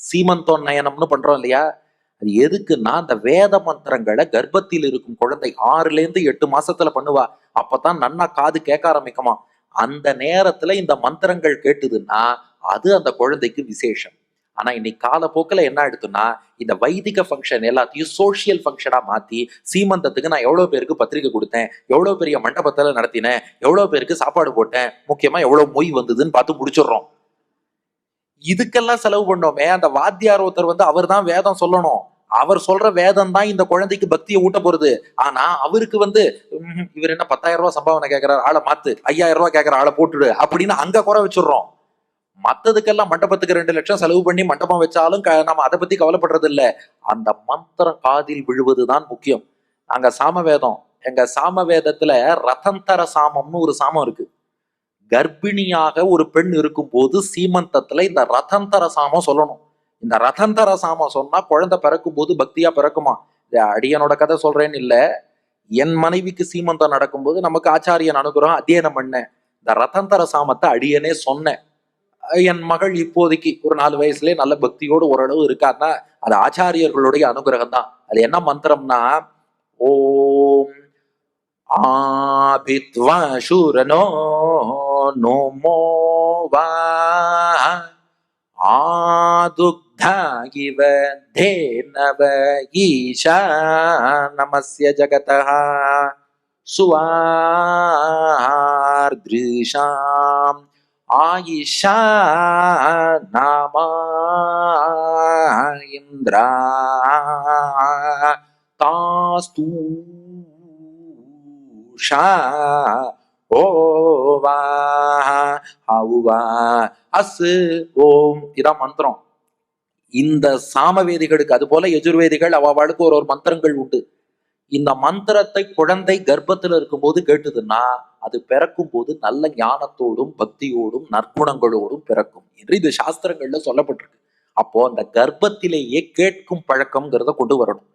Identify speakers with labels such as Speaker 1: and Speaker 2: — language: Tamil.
Speaker 1: சீமந்தோன் நயனம்னு பண்றோம் இல்லையா? அது எதுக்குன்னா அந்த வேத மந்திரங்களை கர்ப்பத்தில் இருக்கும் குழந்தை ஆறுல இருந்து எட்டு மாசத்துல பண்ணுவா. அப்பதான் நன்னா காது கேட்க ஆரம்பிக்குமா? அந்த நேரத்துல இந்த மந்திரங்கள் கேட்டுதுன்னா அது அந்த குழந்தைக்கு விசேஷம். ஆனா இன்னைக்கு காலப்போக்கில் என்ன ஆயிடுதுன்னா இந்த வைதிக ஃபங்க்ஷன் எல்லாத்தையும் சோஷியல் ஃபங்க்ஷனா மாத்தி சீமந்தத்துக்கு நான் எவ்வளவு பேருக்கு பத்திரிக்கை கொடுத்தேன் எவ்வளவு பெரிய மண்டபத்துல நடத்தினேன் எவ்வளவு பேருக்கு சாப்பாடு போட்டேன் முக்கியமா எவ்வளவு மொய் வந்ததுன்னு பார்த்து முடிச்சிடுறோம். இதுக்கெல்லாம் செலவு பண்ணோமே அந்த வாத்தியார் ஒருத்தர் வந்து அவர் தான் வேதம் சொல்லணும். அவர் சொல்ற வேதம் தான் இந்த குழந்தைக்கு பக்தியை ஊட்ட போறது. ஆனா அவருக்கு வந்து இவர் என்ன பத்தாயிரம் ரூபாய் சம்பாவனை கேட்கிறார் ஆளை மாத்து ஐயாயிரம் ரூபாய் கேட்கிற ஆளை போட்டுடு அப்படின்னு அங்க குறை வச்சிடுறோம். மத்ததுக்கெல்லாம் மண்டபத்துக்கு ரெண்டு லட்சம் செலவு பண்ணி மண்டபம் வச்சாலும் க- நம்ம அதை பத்தி கவலைப்படுறது இல்ல அந்த மந்திரம் காதில் விழுவதுதான் முக்கியம். நாங்க சாமவேதம். எங்க சாமவேதத்துல ரதந்தர சாமம்னு ஒரு சாமம் இருக்கு. கர்ப்பிணியாக ஒரு பெண் இருக்கும்போது சீமந்தத்துல இந்த ரதந்தர சாமம் சொல்லணும். இந்த ரதந்தர சாமம் சொன்னா குழந்தை பிறக்கும் போது பக்தியா பிறக்குமா? அடியனோட கதை சொல்றேன்னு இல்ல. என் மனைவிக்கு சீமந்தம் நடக்கும்போது நமக்கு ஆச்சாரியன் அனுகிரகம் அத்தியனம் பண்ணேன் இந்த ரதந்தர சாமத்தை அடியனே சொன்னேன் என் மகள் இப்போதைக்கு ஒரு நாலு வயசுலயே நல்ல பக்தியோடு ஓரளவு இருக்கான்னா அது ஆச்சாரியர்களுடைய அனுகிரகம் தான். அது என்ன மந்திரம்னா ஓம் ஆபித்வா சூரனோ नोमो वा आदुग्धागिव धेनव ईशा नमस्य जगतः सुवार्दृशाम् आयिषा नामा इन्द्रा तास्तूषा ஓவா ஹவுவா அஸ் ஓம் இதான் மந்திரம். இந்த சாமவேதிகளுக்கு அது போல எஜுர்வேதிகள் அவளுக்கு ஒரு ஒரு மந்திரங்கள் உண்டு. இந்த மந்திரத்தை குழந்தை கர்ப்பத்துல இருக்கும்போது கேட்டுதுன்னா அது பிறக்கும் போது நல்ல ஞானத்தோடும் பக்தியோடும் நற்குணங்களோடும் பிறக்கும் என்று இது சாஸ்திரங்கள்ல சொல்லப்பட்டிருக்கு. அப்போ அந்த கர்ப்பத்திலேயே கேட்கும் பழக்கம்ங்கிறத கொண்டு வரணும்.